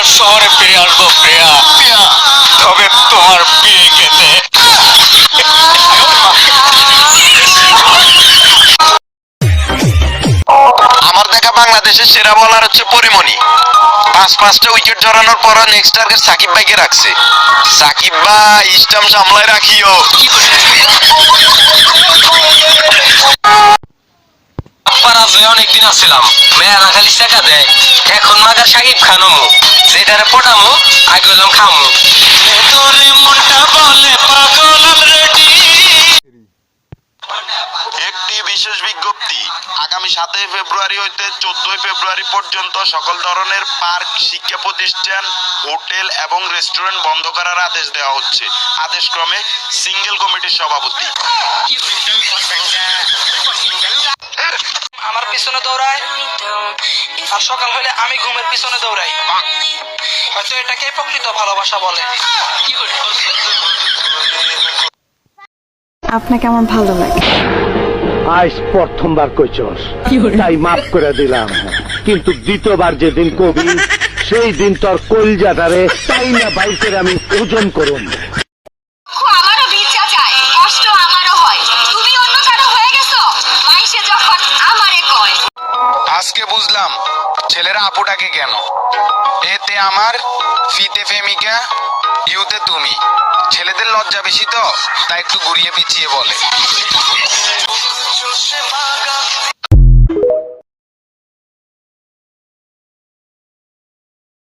আবার শহরে ফিরে আসব, প্রিয়া। তবে তোমার বিয়ে খেতে আমার দেখা বাংলাদেশের সেরা বলার হচ্ছে পরিমণি। পাঁচ পাঁচটা উইকেট পর নেক্সট টার্গেট সাকিব ভাইকে রাখছে। সাকিব ভাই সামলায় রাখিও। অনেকদিন আসছিলাম, মেয়েরা খালি টাকা দেয়। এখন মাগার সাকিব খানমু যেটারে পটামু আগে হলাম খামু। তোরে মনটা বলে পাগল রেডি একটি বিশেষ বিজ্ঞপ্তি আগামী সাতই ফেব্রুয়ারি হইতে চোদ্দই ফেব্রুয়ারি পর্যন্ত সকল ধরনের পার্ক শিক্ষা প্রতিষ্ঠান হোটেল এবং রেস্টুরেন্ট বন্ধ করার আদেশ দেওয়া হচ্ছে। আদেশক্রমে সিঙ্গেল কমিটির সভাপতি আমার পিছনে দৌড়ায়। আর সকাল হলে আমি ঘুমের পিছনে দৌড়াই। হয়তো এটাকে প্রকৃত ভালোবাসা বলে। আপনাকে আমার ভালো লাগে? আজ প্রথমবার কইছস। তাই মাফ করে দিলাম। কিন্তু দ্বিতীয়বার যেদিন কবি সেই দিন তোর কলজাটারে তাই না বাইর করে আমি ওজন করুন আজকে বুঝলাম ছেলেরা আপুটাকে কেন? এতে আমার ফিতে প্রেমিকা, ইউতে তুমি। ছেলেদের লজ্জা বেশি তো, তাই একটু ঘুরিয়ে পিছিয়ে বলে।